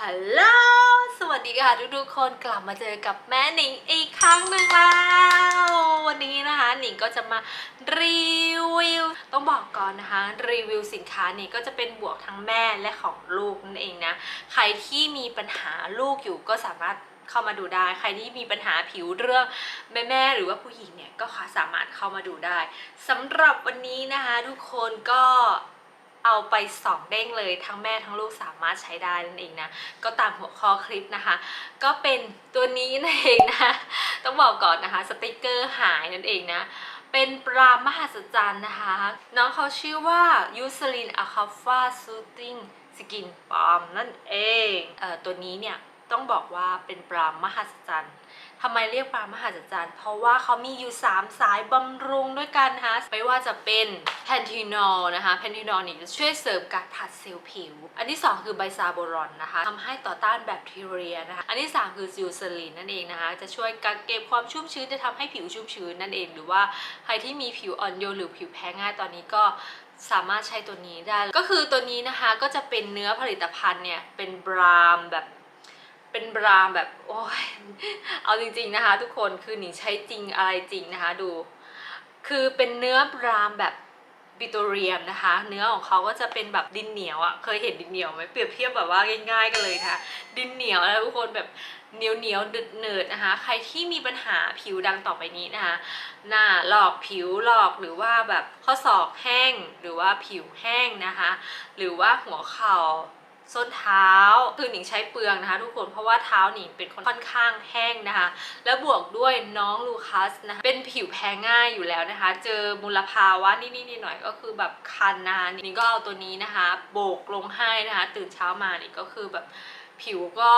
ฮัลโหล สวัสดีค่ะทุกๆคนกลับมาเจอกับแม่หนิงอีกครั้งหนึ่งแล้ว วันนี้นะคะหนิงก็จะมารีวิว ต้องบอกก่อนนะคะ รีวิวสินค้านี้ก็จะเป็นบวกทั้งแม่และของลูกนั่นเองนะ ใครที่มีปัญหาลูกอยู่ก็สามารถเข้ามาดูได้ ใครที่มีปัญหาผิวเรื่องแม่แม่หรือว่าผู้หญิงเนี่ยก็สามารถเข้ามาดูได้สำหรับวันนี้นะคะทุกคนก็ เอาไปสองเด้งเลยทั้งแม่ทั้งลูกสามารถใช้ได้นั่นเองนะ ก็ตามหัวข้อคลิปนะคะ ก็เป็นตัวนี้นั่นเองนะต้องบอกก่อนนะคะสติกเกอร์หายนั่นเองนะเป็นปรามหัศจรรย์นะคะ น้องเขาชื่อว่ายูซลินอะคาฟาซูติ้งสกินปอมนั่นเองเอ่อตัวนี้เนี่ยต้องบอกว่าเป็นปรามหัศจรรย์ ทำไมเรียกปรามมหัศจรรย์เพราะว่าเขามีอยู่ 3 สายบำรุงด้วยกันนะคะไม่ว่าจะเป็นแพนทีนอลนะคะแพนทีนอลนี่จะช่วยเสริมการผลัดเซลล์ผิว อันที่ 2 คือไบซาโบรอนนะคะทำให้ต่อต้านแบคทีเรียนะคะอันที่ 3 คือซิลเซาลินนั่นเองนะคะจะช่วยกักเก็บความชุ่มชื้นจะทำให้ผิวชุ่มชื้นนั่นเองหรือว่าใครที่มีผิวอ่อนโยนหรือผิวแพ้ง่ายตอนนี้ก็สามารถใช้ตัวนี้ได้ ก็คือตัวนี้นะคะก็จะเป็นเนื้อผลิตภัณฑ์เนี่ยเป็นบรามแบบ เป็นบรามแบบโอ้ยเอาจริง ๆนะคะ ทุกคนคือหนิงใช้จริงอะไรจริงนะคะดู คือเป็นเนื้อบรามแบบบิโตเรียมนะคะ เนื้อของเขาก็จะเป็นแบบดินเหนียวอะ่ะเคยเห็นดินเหนียวไหมเปรียบเทียบแบบว่าง่ายๆกันเลยนะคะดินเหนียวแล้วทุกคนแบบเหนียวเหนียวเนืดนะคะ ใครที่มีปัญหาผิวดังต่อไปนี้นะคะหน้าหลอกผิวหลอกหรือว่าแบบข้อศอกแห้งหรือว่าผิวแห้งนะคะ หรือว่าหัวเข่า ส้นเท้าคือหนิงใช้เปลืองนะคะ ทุกคนเพราะว่าเท้าหนิงเป็นคนค่อนข้างแห้งนะคะ แล้วบวกด้วยน้องลูคัสนะคะเป็นผิวแพ้ง่ายอยู่แล้วนะคะ เจอมลภาวะนิดๆหน่อยก็คือแบบคันนะคะนี่ก็เอาตัวนี้นะคะ โบกลงให้นะคะ ตื่นเช้ามานี่ก็คือแบบผิวก็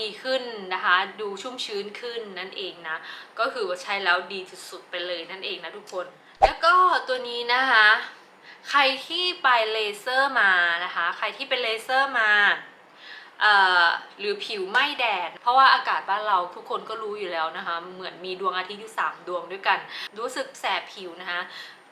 ดีขึ้นนะคะ ดูชุ่มชื้นขึ้นนั่นเองนะ ก็คือว่าใช้แล้วดีสุดๆไปเลยนั่นเองนะทุกคน แล้วก็ตัวนี้นะคะ ใครที่ไปเลเซอร์มานะคะ ใครที่เป็นเลเซอร์มาหรือผิวไหม้แดด เพราะว่าอากาศบ้านเราทุกคนก็รู้อยู่แล้วนะคะ เหมือนมีดวงอาทิตย์อยู่ 3 ดวงด้วยกัน รู้สึกแสบผิวนะคะ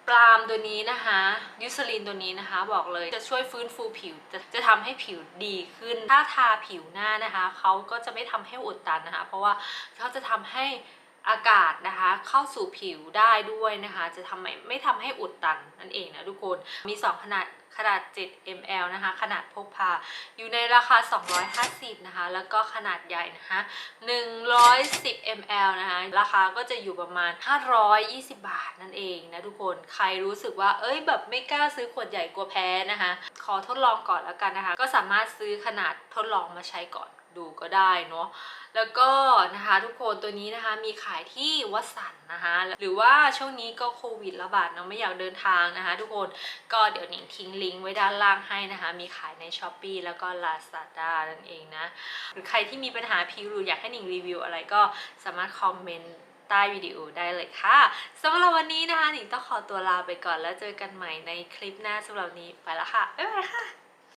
ปลามตัวนี้นะคะยูซลินตัวนี้นะคะ บอกเลยจะช่วยฟื้นฟูผิวจะจะทำให้ผิวดีขึ้น ถ้าทาผิวหน้านะคะเขาก็จะไม่ทำให้อุดตันนะคะ เพราะว่าเขาจะทำให้ อากาศนะคะเข้าสู่ผิวได้ด้วยนะคะ จะทำให้ไม่ทำให้อุดตันนั่นเองนะทุกคนมี 2 ขนาดขนาด 7 ml นะคะ ขนาดพกพา อยู่ในราคา 250 นะคะ แล้วก็ขนาดใหญ่นะคะ 110 ml นะคะ ราคาก็จะอยู่ประมาณ 520 บาทนั่นเองนะทุกคน ใครรู้สึกว่า เอ้ย แบบไม่กล้าซื้อขวดใหญ่กลัวแพ้นะคะ ขอทดลองก่อนแล้วกันนะคะ ก็สามารถซื้อขนาดทดลองมาใช้ก่อน ดูก็ได้เนาะแล้วก็นะคะทุกคนตัวนี้นะคะมีขายที่วัดสันนะคะ หรือว่าช่วงนี้ก็โควิดระบาดเนาะไม่อยากเดินทางนะคะ ทุกคนก็เดี๋ยวหนิงทิ้งลิงก์ไว้ด้านล่างให้นะคะ มีขายใน s h อ p e e แล้วก็ Lazada นั่นเองนะหรือใครที่มีปัญหาผิวหรืออยากให้หนิงรีวิวอะไรก็สามารถคอมเมนต์ใต้วิดีโอได้เลยค่ะสำหรับวันนี้นะคะหนิงต้องขอตัวลาไปก่อนแล้วเจอกันใหม่ในคลิปหน้าสำหรับนี้ไปแล้วค่ะบ๊ายบายค่ะ